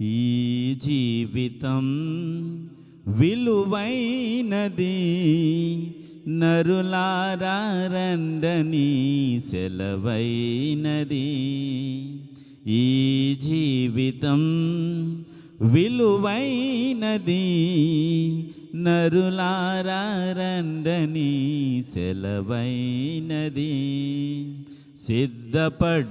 ఈ జీవితం విలువైనది. నరులారండని సెలవైనది. ఈ జీవితం విలువైనది. నరులారండని సెలవైనది. సిద్ధపడినావా?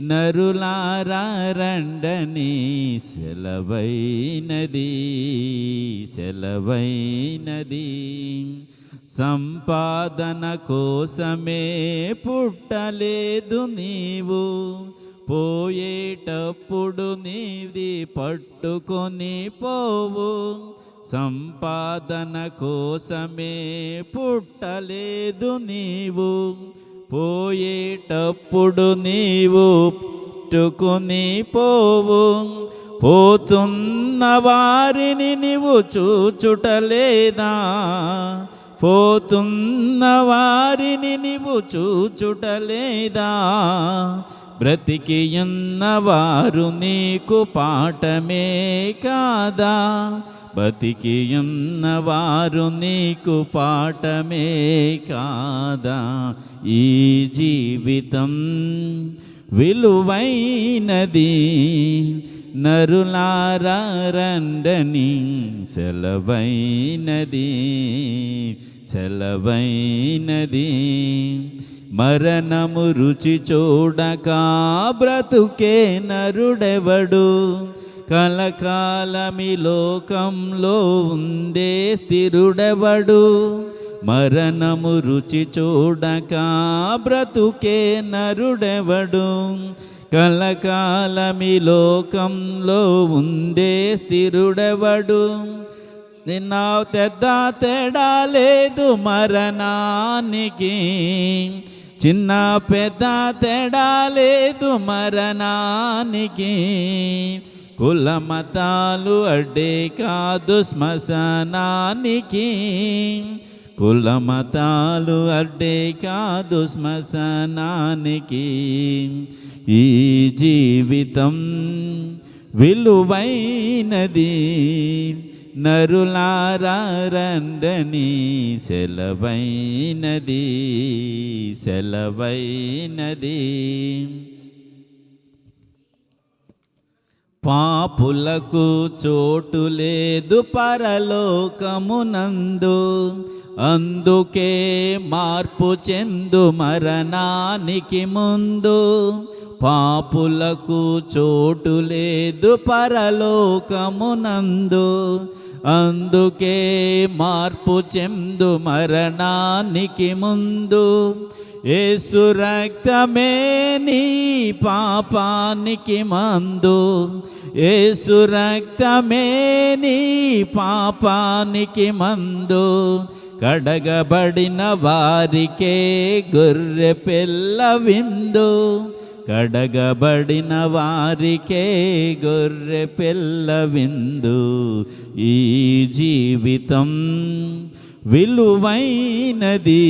నరులారండని సెలవైనది సెలవైనది. సంపాదన కోసమే పుట్టలేదు నీవు పోయేటప్పుడు నీది పట్టుకొని పోవు. సంపాదన కోసమే పుట్టలేదు నీవు పోయేటప్పుడు నీవు పుట్టుకుని పోవు. పోతున్న వారిని నీవు చూచుటలేదా? పోతున్న వారిని నీవు చూచుటలేదా? బ్రతికి ఉన్నవారు నీకు పాఠమే కాదా? బతికి వారు నీకు పాఠమే కాదా? ఈ జీవితం విలువైనది. నరులారండని సెలవైనది. సెలవైనది. మరణము రుచి చూడక బ్రతుకే నరుడెవడు? కలకాలమి లోకంలో ఉందే స్థిరుడెవడు? మరణము రుచి చూడక బ్రతుకే నరుడెవడు? కలకాలమి లోకంలో ఉందే స్థిరుడెవడు? నిన్న పెద్ద తేడా లేదు మరణానికి. చిన్న పెద్ద తేడా లేదు మరణానికి. కుల మతాలు అడ్డే కాదు శ్మశానానికి. కుల మతాలు అడ్డే కాదు శ్మశానానికి. ఈ జీవితం విలువైనది. నరులారండని సెలవైనది. సెలవైనది. పాపులకు చోటు లేదు పరలోకమునందు. అందుకే మార్పు చెందు మరణానికి ముందు. పాపులకు చోటు లేదు పరలోకమునందు. అందుకే మార్పు చెందు మరణానికి ముందు. ఏసు రక్తమే నీ పాపానికి మందు. ఏసు రక్తమే నీ పాపానికి మందు. కడగబడిన వారికే గొర్రె పిల్ల విందు. కడగబడిన వారికే గొర్రె పిల్ల విందు. ఈ జీవితం విలువైనది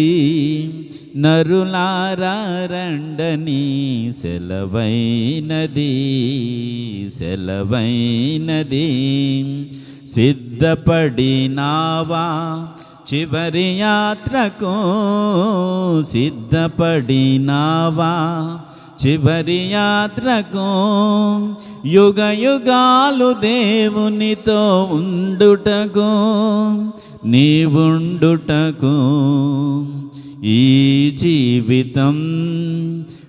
నరులారండని సెలవైనది సెలవైనది. సిద్ధపడినావా చివరి యాత్రకు? సిద్ధపడినావా చివరి యాత్రకు? యుగ యుగాలు దేవునితో ఉండుటకు నీవుండుటకు ఈ జీవితం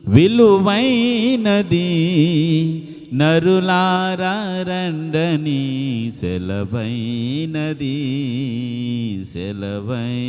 విలువైనది. నరులారండని సెలవైనది సెలవైనది.